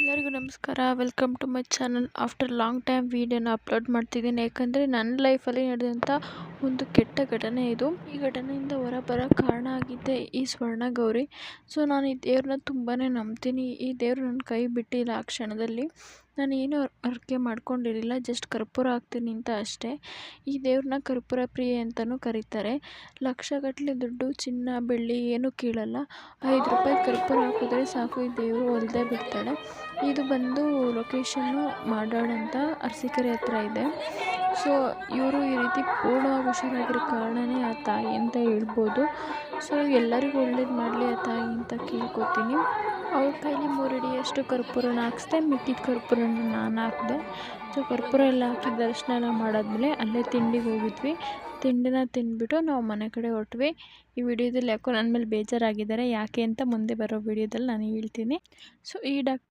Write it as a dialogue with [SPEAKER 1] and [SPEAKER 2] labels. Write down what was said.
[SPEAKER 1] ಎಲ್ಲರಿಗೂ ನಮಸ್ಕಾರ. Welcome to my channel after long time ವೀಡಿಯೋನ ಅಪ್ಲೋಡ್ ಮಾಡ್ತಿದ್ದೀನಿ. ಯಾಕಂದರೆ ನನ್ನ ಲೈಫಲ್ಲಿ ನಡೆದಂಥ ಒಂದು ಕೆಟ್ಟ ಘಟನೆ ಇದು. ಈ ಘಟನೆಯಿಂದ ಹೊರಬರೋ ಕಾರಣ ಆಗಿದ್ದೆ ಈ ಸ್ವರ್ಣ ಗೌರಿ ಸೊ ನಾನು ಈ ದೇವ್ರನ್ನ ತುಂಬಾ ನಂಬ್ತೀನಿ. ಈ ದೇವರು ನನ್ನ ಕೈ ಬಿಟ್ಟಿಲ್ಲ ಆ ಕ್ಷಣದಲ್ಲಿ. ನಾನು ಏನೂ ಮಾಡ್ಕೊಂಡಿರಲಿಲ್ಲ, ಜಸ್ಟ್ ಕರ್ಪೂರ ಹಾಕ್ತೀನಿ ಅಂತ ಅಷ್ಟೇ. ಈ ದೇವ್ರನ್ನ ಕರ್ಪೂರ ಪ್ರಿಯೆ ಅಂತಲೂ ಕರೀತಾರೆ. ಲಕ್ಷಗಟ್ಟಲೆ ದುಡ್ಡು, ಚಿನ್ನ, ಬೆಳ್ಳಿ ಏನೂ ಕೀಳಲ್ಲ. ಐದು ರೂಪಾಯಿ ಕರ್ಪೂರ ಹಾಕಿದ್ರೆ ಸಾಕು, ಈ ದೇವರು ಒಲಿದೇ ಬಿಡ್ತಾಳೆ. ಇದು ಬಂದು ಲೊಕೇಶನ್ನು ಮಾಡಾಳ್ ಅಂತ ಅರಸೀಕೆರೆ ಹತ್ರ ಇದೆ. ಸೊ, ಇವರು ಈ ರೀತಿ ಪೂರ್ಣವಾಗಿ ಹುಷಾರಾಗಿರೋ ಕಾರಣನೇ ಆ ತಾಯಿ ಅಂತ ಹೇಳ್ಬೋದು. ಸೊ, ಎಲ್ಲರಿಗೂ ಒಳ್ಳೇದು ಮಾಡಲಿ ಆ ತಾಯಿ ಅಂತ ಕೇಳ್ಕೊತೀನಿ. ಅವ್ರ ಕೈಲಿ ಮೂರು ಹಿಡಿಯಷ್ಟು ಕರ್ಪೂರನ ಹಾಕ್ಸ್ದೆ, ಮಿಕ್ಕಿದ ಕರ್ಪೂರನ ನಾನು ಹಾಕಿದೆ. ಸೊ ಕರ್ಪೂರ ಎಲ್ಲ ಹಾಕಿ ದರ್ಶನ ಎಲ್ಲ ಮಾಡಾದ್ಮೇಲೆ ಅಲ್ಲೇ ತಿಂಡಿಗೆ ಹೋಗಿದ್ವಿ. ತಿಂಡಿನ ತಿಂದ್ಬಿಟ್ಟು ನಾವು ಮನೆ ಕಡೆ ಹೊರಟ್ವಿ. ಈ ವಿಡಿಯೋದಲ್ಲಿ ಯಾಕೋ ನನ್ನ ಮೇಲೆ ಬೇಜಾರಾಗಿದ್ದಾರೆ, ಯಾಕೆ ಅಂತ ಮುಂದೆ ಬರೋ ವಿಡಿಯೋದಲ್ಲಿ ನಾನು ಹೇಳ್ತೀನಿ. ಸೊ ಈ ಡಾಕ್